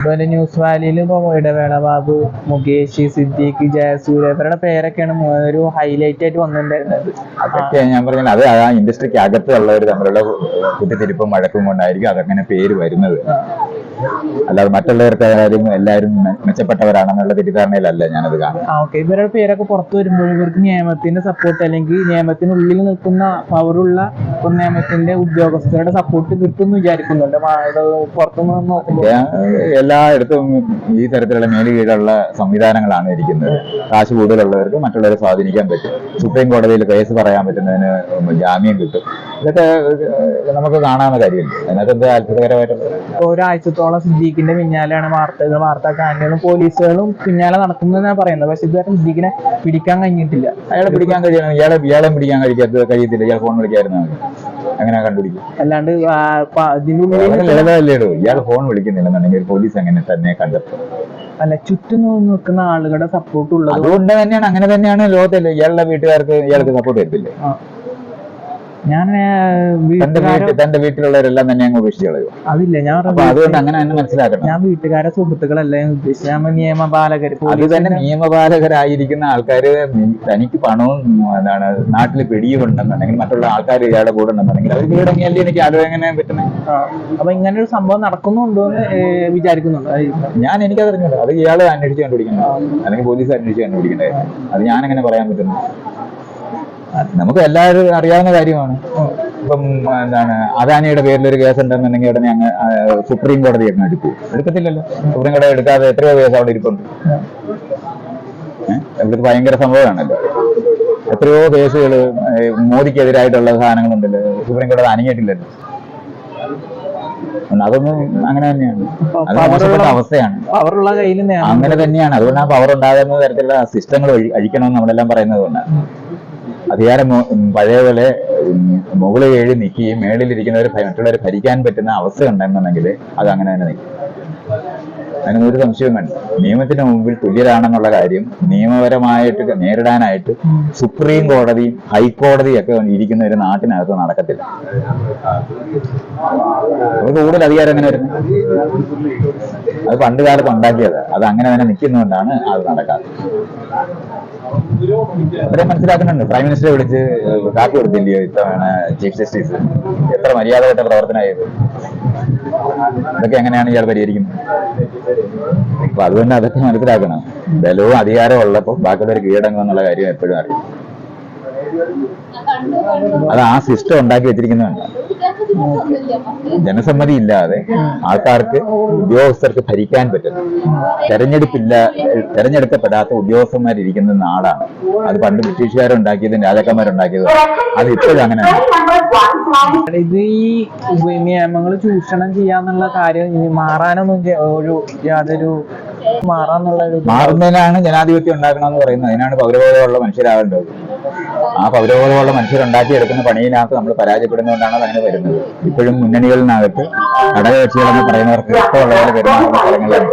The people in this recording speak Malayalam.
അതുപോലെ ന്യൂസ് വാലിയിൽ ഇപ്പോൾ ഇടവേള ബാബു മുകേഷ് സിദ്ദീഖ് ജയസൂര്യ ഇവരുടെ പേരൊക്കെയാണ് ഒരു ഹൈലൈറ്റ് ആയിട്ട് വന്നിട്ടുണ്ടായിരുന്നത്. അതൊക്കെ ഞാൻ പറഞ്ഞാൽ അത് ആ ഇൻഡസ്ട്രിക്ക് അകത്തുള്ളവർ തമ്മിലുള്ള കുത്തിത്തിരിപ്പും വഴക്കും കൊണ്ടായിരിക്കും അതങ്ങനെ പേര് വരുന്നത്. അല്ലാതെ മറ്റുള്ളവരുടെ കാര്യം എല്ലാവരും മെച്ചപ്പെട്ടവരാണെന്നുള്ള തെറ്റിദ്ധാരണയിലല്ല ഞാനത് കാണുന്നത്. ഇവരുടെ പേരൊക്കെ പുറത്തു വരുമ്പോൾ ഇവർക്ക് നിയമത്തിന്റെ സപ്പോർട്ട് അല്ലെങ്കിൽ നിയമത്തിനുള്ളിൽ നിൽക്കുന്ന പവറുള്ള നിയമത്തിന്റെ ഉദ്യോഗസ്ഥരുടെ സപ്പോർട്ട് കിട്ടുമെന്ന് വിചാരിക്കുന്നുണ്ട്. പുറത്തുനിന്ന് നോക്കുമ്പോൾ. എല്ലായിടത്തും ഈ തരത്തിലുള്ള മേലുകീഴുള്ള സംവിധാനങ്ങളാണ് ഇരിക്കുന്നത്. കാശ് കൂടുതലുള്ളവർക്ക് മറ്റുള്ളവരെ സ്വാധീനിക്കാൻ പറ്റും. സുപ്രീം കോടതിയിൽ കേസ് പറയാൻ പറ്റുന്നതിന് ജാമ്യം കിട്ടും. ഇതൊക്കെ നമുക്ക് കാണാവുന്ന കാര്യമില്ല? അതിനകത്ത് എന്താ അത്ഭുതകരമായിട്ടുള്ളത്? ഇപ്പൊ ഒരാഴ്ചത്തോളം സിദ്ദീഖിന്റെ പിന്നാലെയാണ് വാർത്തകൾ വാർത്താ ചാനലുകളും പോലീസുകളും പിന്നാലെ നടക്കുന്നതെന്നാണ് പറയുന്നത്. പക്ഷെ ഇതുവരെ സിദ്ദീഖിനെ പിടിക്കാൻ കഴിഞ്ഞിട്ടില്ല. അയാളെ പിടിക്കാൻ കഴിയണം ഇയാളെ ഇയാളെ പിടിക്കാൻ കഴിക്കാത്ത കഴിയത്തില്ല. ഇയാൾ ഫോൺ വിളിക്കായിരുന്നു അങ്ങനെ കണ്ടുപിടിക്കും. അല്ലാണ്ട് ഇടൂ ഇയാൾ ഫോൺ വിളിക്കുന്നില്ലെന്നുണ്ടെങ്കിൽ പോലീസ് അങ്ങനെ തന്നെ കണ്ടെത്തും? അല്ല ചുറ്റും നിൽക്കുന്ന ആളുകളുടെ സപ്പോർട്ട് ഉള്ളത് അതുകൊണ്ട് തന്നെയാണ് അങ്ങനെ തന്നെയാണ് ലോകത്തിൽ ഇയാളുടെ വീട്ടുകാർക്ക് ഇയാൾക്ക് സപ്പോർട്ട് ആ. ഞാൻ തന്റെ വീട്ടിലുള്ളവരെല്ലാം തന്നെ അങ്ങ് ഉപേക്ഷിച്ച് കളയും. അതില്ല ഞാൻ അതുകൊണ്ട് അങ്ങനെ തന്നെ മനസ്സിലാക്കണം. ഞാൻ വീട്ടുകാരെ സുഹൃത്തുക്കളല്ല ഉദ്ദേശിച്ച നിയമപാലകർ അത് തന്നെ നിയമപാലകരായിരിക്കുന്ന ആൾക്കാര് നി- തനിക്ക് പണവും എന്താണ് നാട്ടിൽ പിടിയുണ്ടെന്നുണ്ടെങ്കിൽ മറ്റുള്ള ആൾക്കാർ ഇയാളുടെ കൂടെ ഉണ്ടെന്നുണ്ടെങ്കിൽ അവർ കീഴടങ്ങിയല്ലേ എനിക്ക് ആലോചന പറ്റുന്നത് അപ്പൊ ഇങ്ങനെ ഒരു സംഭവം നടക്കുന്നുണ്ടോ എന്ന് വിചാരിക്കുന്നുണ്ട്? ഞാൻ ഞാൻ എനിക്കതറിഞ്ഞില്ല അത് ഇയാൾ അന്വേഷിച്ച് കണ്ടുപിടിക്കണം അല്ലെങ്കിൽ പോലീസ് അന്വേഷിച്ച് കണ്ടുപിടിക്കണ്ടേ അത് ഞാൻ അങ്ങനെ പറയാൻ പറ്റുന്നു നമുക്ക് എല്ലാവരും അറിയാവുന്ന കാര്യമാണ്. ഇപ്പം എന്താണ് അദാനിയുടെ പേരിൽ ഒരു കേസ് ഉണ്ടെന്നുണ്ടെങ്കിൽ ഉടനെ അങ്ങ് സുപ്രീം കോടതി അങ്ങ് എടുക്കും. എടുക്കത്തില്ലല്ലോ. സുപ്രീം കോടതി എടുക്കാതെ എത്രയോ കേസ് അവിടെ ഇരിപ്പുണ്ട്? ഇവിടുത്തെ ഭയങ്കര സംഭവമാണല്ലോ. എത്രയോ കേസുകൾ മോദിക്കെതിരായിട്ടുള്ള സാധനങ്ങളുണ്ടല്ലോ. സുപ്രീം കോടതി അനങ്ങിയിട്ടില്ലല്ലോ. അതൊന്നും അങ്ങനെ തന്നെയാണ്. അത് മോശപ്പെട്ട അവസ്ഥയാണ്. അങ്ങനെ തന്നെയാണ്. അതുകൊണ്ട് ആ പവർ ഉണ്ടാകുന്ന തരത്തിലുള്ള സിസ്റ്റങ്ങൾ അഴിക്കണമെന്ന് നമ്മളെല്ലാം പറയുന്നത് കൊണ്ടാണ്. അധികാരം പഴയപോലെ മുകളിൽ ഏഴ് നിൽക്കുകയും മേളിലിരിക്കുന്നവർ മറ്റുള്ളവരെ ഭരിക്കാൻ പറ്റുന്ന അവസ്ഥ ഉണ്ടെന്നുണ്ടെങ്കിൽ അത് അങ്ങനെ തന്നെ നിൽക്കും. അതിനൊന്നും ഒരു സംശയവും വേണ്ട നിയമത്തിന് മുമ്പിൽ തുല്യരാണെന്നുള്ള കാര്യം നിയമപരമായിട്ട് നേരിടാനായിട്ട് സുപ്രീം കോടതി ഹൈക്കോടതി ഒക്കെ ഇരിക്കുന്ന ഒരു നാട്ടിനകത്ത് നടക്കത്തില്ല. കൂടുതൽ അധികാരം എങ്ങനെ വരുന്നത് അത് പണ്ട് കാലത്ത് ഉണ്ടാക്കിയത്. അത് അങ്ങനെ തന്നെ നിൽക്കുന്നതുകൊണ്ടാണ് അത് നടക്കാത്തത്. അവരെ മനസ്സിലാക്കുന്നുണ്ട്. പ്രൈം മിനിസ്റ്ററെ വിളിച്ച് കാപ്പി കൊടുത്തില്ലയോ ഇത്തവണ? ചീഫ് ജസ്റ്റിസ് എത്ര മര്യാദപ്പെട്ട പ്രവർത്തനമായത് ഇതൊക്കെ എങ്ങനെയാണ് ഇയാൾ പരിഹരിക്കുന്നത് അപ്പൊ അത് തന്നെ അതൊക്കെ മനസ്സിലാക്കണം. ബലവും അധികാരവും ഉള്ളപ്പോൾ ബാക്കിയുള്ളവർ കീഴടങ്ങും എന്നുള്ള കാര്യം എപ്പോഴും അറിയാം. അത് ആ സിസ്റ്റം ഉണ്ടാക്കി വെച്ചിരിക്കുന്നതാണ് ജനസമ്മതി ഇല്ലാതെ ആൾക്കാർക്ക് ഉദ്യോഗസ്ഥർക്ക് ഭരിക്കാൻ പറ്റുന്നു തെരഞ്ഞെടുപ്പില്ല തെരഞ്ഞെടുക്കപ്പെടാത്ത ഉദ്യോഗസ്ഥന്മാരിരിക്കുന്ന നാടാണ്. അത് പണ്ട് ബ്രിട്ടീഷുകാരുണ്ടാക്കിയതും രാജാക്കന്മാരുണ്ടാക്കിയതും അത് ഇപ്പോഴും അങ്ങനെയാണ് ഇത് ഈ നിയമങ്ങൾ ചൂഷണം ചെയ്യാന്നുള്ള കാര്യം മാറാനൊന്നും ഒരു യാതൊരു മാറാന്നുള്ള മാറുന്നതിനാണ് ജനാധിപത്യം ഉണ്ടാക്കണമെന്ന് പറയുന്നത്. അതിനാണ് പൗരബോധമുള്ള മനുഷ്യരാകേണ്ടത്. ആ പൗരബോധമുള്ള മനുഷ്യരുണ്ടാക്കിയെടുക്കുന്ന പണിയിനകത്ത് നമ്മൾ പരാജയപ്പെടുന്നതുകൊണ്ടാണ് അങ്ങനെ വരുന്നത്. ഇപ്പോഴും മുന്നണികളിനകത്ത് ഘടകകക്ഷികളെന്ന് പറയുന്നവർക്ക് ഇഷ്ടമുള്ള പോലെ പെരുമാറുന്ന സ്ഥലങ്ങളിലാണ്